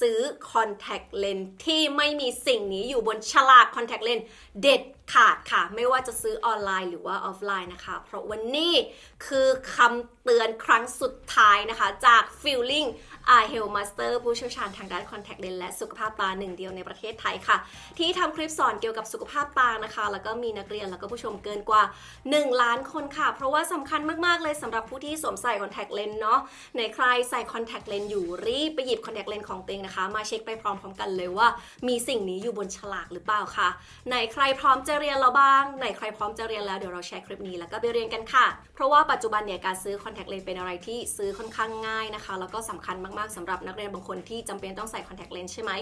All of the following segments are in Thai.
ซื้อคอนแทคเลนที่ไม่มีสิ่งนี้อยู่บนฉลากคอนแทคเลนเด็ดขาดค่ะ ไม่ว่าจะซื้อออนไลน์หรือว่าออฟไลน์นะคะ เพราะวันนี้คือคำเตือนครั้งสุดท้ายนะคะ จาก Feeling Eye Health Master ผู้เชี่ยวชาญทางด้านคอนแทคเลนและสุขภาพตาหนึ่งเดียวในประเทศไทยค่ะ ที่ทำคลิปสอนเกี่ยวกับสุขภาพตานะคะ แล้วก็มีนักเรียนแล้วก็ผู้ชมเกินกว่า 1 ล้านคนค่ะ เพราะว่าสำคัญมาก ๆ เลยสำหรับผู้ที่สวมใส่คอนแทคเลนส์เนาะในใครใส่คอนแทคเลนส์อยู่รีบไปหยิบคอนแทคเลนส์ของตัวเองนะคะ มาเช็คไปพร้อม ๆ กันเลยว่า มีสิ่งนี้อยู่บนฉลากหรือเปล่าค่ะไหนใครพร้อมจะเรียนแล้วบ้างไหนใครพร้อมจะเรียนแล้วเดี๋ยวเราแชร์คลิปนี้แล้วก็ไปเรียนกันค่ะ เพราะว่าปัจจุบันเนี่ยการซื้อคอนแทคเลนส์เป็นอะไรที่ซื้อค่อนข้างง่ายนะคะ แล้วก็สำคัญมากๆสำหรับนักเรียนบางคนที่จำเป็นต้องใส่คอนแทคเลนส์ใช่ไหม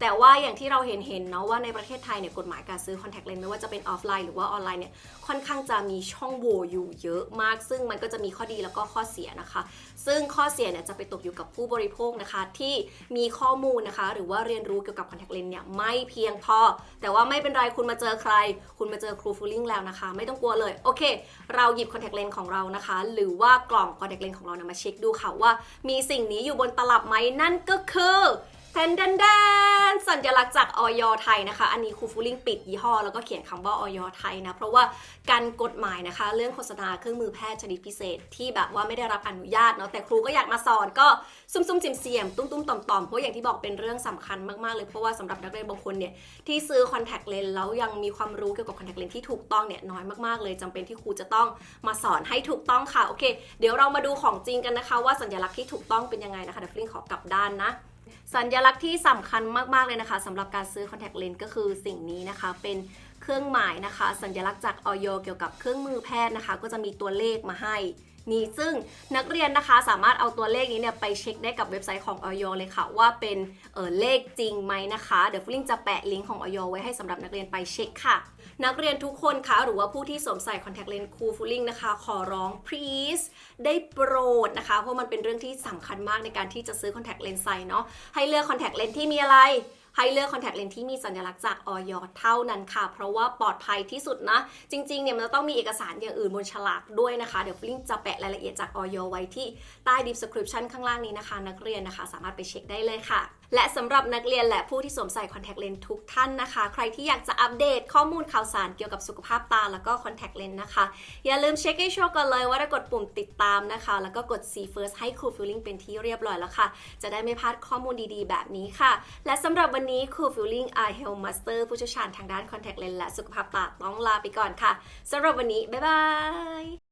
แต่ว่าอย่างที่เราเห็นเห็นเนาะว่าในประเทศไทยเนี่ยกฎหมายการซื้อคอนแทคเลนส์ไม่ว่าจะเป็นออฟไลน์หรือว่าออนไลน์เนี่ยค่อนข้างจะมีช่องโหว่อยู่เยอะมาก ซึ่งมันก็จะมีข้อดีแล้วก็ข้อเสียนะคะ ซึ่งข้อเสียเนี่ยจะไปตกอยู่กับผู้บริโภคนะคะที่มีข้อมูลนะคะ หรือว่าเรียนรู้เกี่ยวกับคอนแทคเลนส์เนี่ยไม่เพียงพอ แต่ว่าไม่เป็นไรคุณมาเจอใคร คุณมาเจอครูฟูลิ่งแล้วนะคะ ไม่ต้องกลัวเลยโอเค เราหยิบคอนแทคเลนส์ของเรานะคะ หรือว่ากล่องคอนแทคเลนส์ของเราเนี่ยมาเช็คดูค่ะว่ามีสิ่งนี้อยู่บนตลับไหมนั่นก็คือ แทนดันแดนสัญลักษณ์จากออยไทยนะคะ อันนี้ครูฟูลิ่งปิดยี่ห้อ แล้วก็เขียนคำว่าออยไทยนะ เพราะว่าการกฎหมายนะคะ เรื่องโฆษณาเครื่องมือแพทย์ชนิดพิเศษ ที่แบบว่าไม่ได้รับอนุญาตเนาะแต่ครูก็อยากมาสอนก็ซุ่มๆเสียมๆตุ้มๆต่อมเพราะอย่างที่บอกเป็นเรื่องสำคัญมากๆเลยเพราะว่าสำหรับนักเรียนบางคนเนี่ยที่ซื้อคอนแทคเลนส์แล้วยังมีความรู้เกี่ยวกับคอนแทคเลนส์ที่ถูกต้องเนี่ยน้อยมากๆเลยจำเป็นที่ครูจะต้องมาสอนให้ถูกต้องค่ะโอเค เดี๋ยวเรามาดูของจริงกันนะคะ ว่าสัญลักษณ์ที่ถูกต้องเป็นยังไงนะคะเดี๋ยวฟลิงขอกลับด้านนะ สัญลักษณ์ที่สำคัญมาก ๆ เลยนะคะสำหรับการซื้อคอนแทคเลนส์ก็คือสิ่งนี้นะคะเป็น เครื่องหมายนะคะ สัญลักษณ์จากออยเกี่ยวกับเครื่องมือแพทย์นะคะ ก็จะมีตัวเลขมาให้นี่ซึ่งนักเรียนนะคะสามารถเอาตัวเลขนี้เนี่ยไปเช็คได้กับเว็บไซต์ของออยเลยค่ะ ว่าเป็นเออเลขจริงไหมนะคะ เดี๋ยวฟลิงจะแปะลิงก์ของออยไว้ให้สำหรับนักเรียนไปเช็คค่ะ นักเรียนทุกคนคะหรือว่าผู้ที่สวมใส่คอนแทคเลนส์คูฟูลิงนะคะ ขอร้อง please ได้โปรดนะคะ เพราะมันเป็นเรื่องที่สำคัญมากในการที่จะซื้อคอนแทคเลนส์ใส่เนาะให้เลือกคอนแทคเลนส์ที่มีอะไร ให้เลือกคอนแทคเลนส์ที่มีสัญลักษณ์จากออยเท่านั้นค่ะ เพราะว่าปลอดภัยที่สุดนะ จริงๆเนี่ยมันจะต้องมีเอกสารอย่างอื่นบนฉลากด้วยนะคะ เดี๋ยวลิงจะแปะรายละเอียดจากออยไว้ที่ใต้ดีสคริปชั่นข้างล่างนี้นะคะ นักเรียนนะคะ สามารถไปเช็คได้เลยค่ะ และสำหรับนักเรียนและผู้ที่สวมใส่คอนแทคเลนส์ทุกท่านนะคะ ใครที่อยากจะอัปเดตข้อมูลข่าวสารเกี่ยวกับสุขภาพตาแล้วก็คอนแทคเลนส์นะคะ อย่าลืมเช็คให้ชัวร์กันเลยว่าได้กดปุ่มติดตามนะคะ แล้วก็กด see first ให้ครูฟิลลิ่งเป็นที่เรียบร้อยแล้วค่ะ จะได้ไม่พลาดข้อมูลดีๆ แบบนี้ค่ะ และสำหรับวันนี้ครูฟิลลิ่ง Eye Health Master ผู้เชี่ยวชาญทางด้านคอนแทคเลนส์และสุขภาพตาต้องลาไปก่อนค่ะสำหรับวันนี้บ๊ายบาย